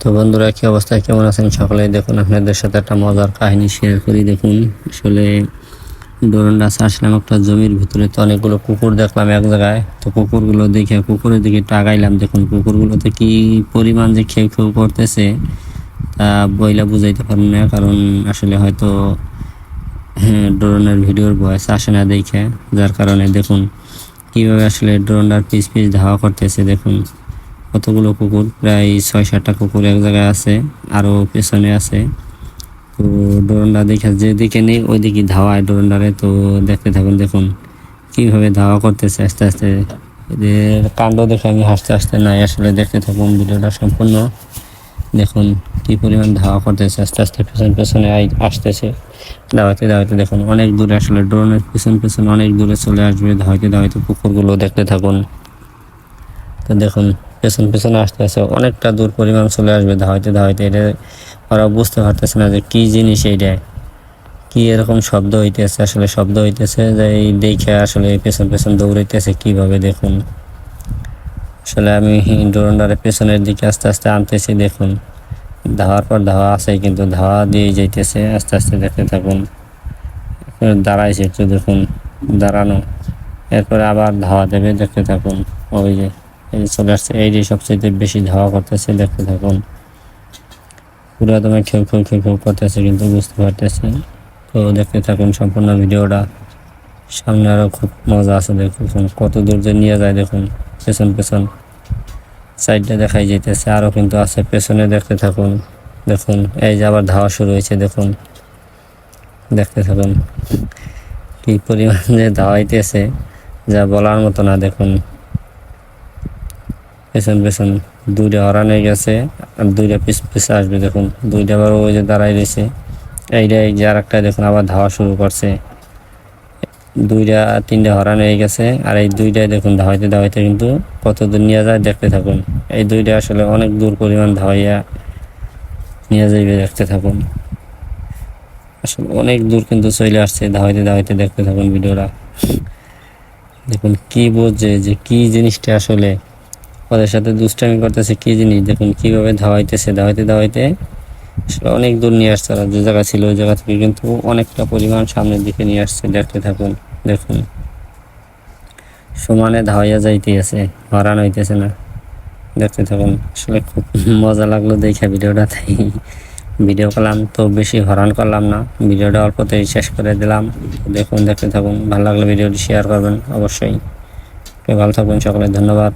তো বন্ধুরা, কি অবস্থায়, কেমন আছেন সকলে দেখুন, আপনাদের সাথে একটা মজার কাহিনী শেয়ার করি। দেখুন, আসলে ডোরন্ডাস আসলাম একটা জমির ভিতরে, তো অনেকগুলো কুকুর দেখলাম এক জায়গায়। তো কুকুরগুলো দেখে, কুকুরের দিকে টাগাইলাম দেখুন, কুকুরগুলোতে কি পরিমাণ যে খেউ খেউ করতেছে, তা বইলা বুঝাইতে পারব না। কারণ আসলে হয়তো হ্যাঁ ড্রোনের ভিডিওর বয়স আসে না দেখে। যার কারণে দেখুন, কীভাবে আসলে ড্রোনটার পিস পিস ধাওয়া করতেছে, দেখুন। কতগুলো কুকুর? প্রায় ছয় সাতটা কুকুর এক জায়গায় আছে আরও পেছনে আছে। তো ড্রোনটা দেখে যেদিকে নেই ওইদিকে ধাওয়ায় ড্রোনটারে। তো দেখতে থাকুন, দেখুন কীভাবে ধাওয়া করতেছে আস্তে আস্তে। এদের কাণ্ড দেখে আমি হাসতে হাসতে নাই, আসলে দেখতে থাকুন ভিডিওটা সম্পূর্ণ। দেখুন কি পরিমাণ ধাওয়া করতেছে, আস্তে আস্তে পেছন পেছনে আসতেছে। দাওয়াতে দাওয়াতে দেখুন অনেক দূরে আসলে ড্রোনের পেছন পেছন অনেক দূরে চলে আসবে। ধাওয়াতে ধাওয়াতে পুকুরগুলো দেখতে থাকুন। তো দেখুন পেছন পেছনে আসতে আসে অনেকটা দূর পরিমাণ চলে আসবে ধাওয়াতে ধাওয়াতে এটা ওরা বুঝতে পারতেছে না যে কি জিনিস এইটা। কি এরকম শব্দ হইতেছে, আসলে শব্দ হইতেছে যে এই দেখে আসলে পেছন পেছন দৌড়াইতেছে কীভাবে দেখুন। আসলে আমি ডোরন্ডারের পেছনের দিকে আস্তে আস্তে আনতেছি, দেখুন। ধাওয়ার পর ধাওয়া আছে কিন্তু ধাওয়া দিয়ে যাইতেছে, আস্তে আস্তে দেখতে থাকুন। দাঁড়াইছে একটু দেখুন, দাঁড়ানো। এরপরে আবার ধাওয়া দেবে, দেখতে থাকুন। ওই যে চলে আসছে। এই যে সবচেয়ে বেশি ধাওয়া করতেছে, দেখতে থাকুন। পুরো তোমার খেউ খেউ খেউ খেউ করতেছে, কিন্তু বুঝতে পারতেছে তো দেখতে থাকুন সম্পূর্ণ ভিডিওটা। সামনে আরও খুব মজা আছে, দেখুন। কত দূর যে নিয়ে যায়, দেখুন। পেছন পেছন। সাইডটা দেখাই যেতেছে আরও কিন্তু আছে। পেছনে দেখতে থাকুন। দেখুন, এই যে আবার ধাওয়া শুরু হয়েছে, দেখুন। দেখতে থাকুন। কি পরিমাণ যে ধাওয়াইতেছে, যা বলার মতো না, দেখুন। পেছন পেছন। দুইটা হরান হয়ে গেছে, আর দুইটা পিস পিস আসবে দেখুন। দুইটা আবার ওই যে দাঁড়াই রয়েছে। এইটা এই যে আর একটা দেখুন আবার ধাওয়া শুরু করছে। দুইটা, তিনটা হরান হয়ে গেছে, আর এই দুইটাই দেখুন ধাওয়াইতে ধাওয়াইতে কিন্তু কত দূর নিয়ে যায় দেখতে থাকুন। এই দুইটা আসলে অনেক দূর পরিমাণ ধাওয়াইয়া নিয়ে যাইবে দেখতে থাকুন। আসলে অনেক দূর কিন্তু চলে আসছে ধাওয়াইতে ধাওয়াইতে দেখতে থাকুন ভিডিওটা। দেখুন কি বোঝে যে কি জিনিসটা আসলে ওদের সাথে দুষ্টামি করতেছে, কি জিনিস? দেখুন কীভাবে ধাওয়াইতেছে, ধাওয়াইতে ধাওয়াইতে আসলে অনেক দূর নিয়ে আসছে ওরা, যে জায়গা ছিল ওই জায়গা থেকে কিন্তু অনেকটা পরিমাণ সামনের দিকে নিয়ে আসছে, দেখতে থাকুন, দেখুন। সমানে ধাওয়াইয়া যাইতে আছে হরান হইতেছে না, দেখতে থাকুন। আসলে খুব মজা লাগল দেখে ভিডিওটা, তাই ভিডিও করলাম তো বেশি হরান করলাম না, ভিডিওটা অল্পতেই শেষ করে দিলাম। দেখুন, দেখতে থাকুন, ভালো লাগলে ভিডিওটি শেয়ার করবেন অবশ্যই। ভালো থাকবেন সকলে, ধন্যবাদ।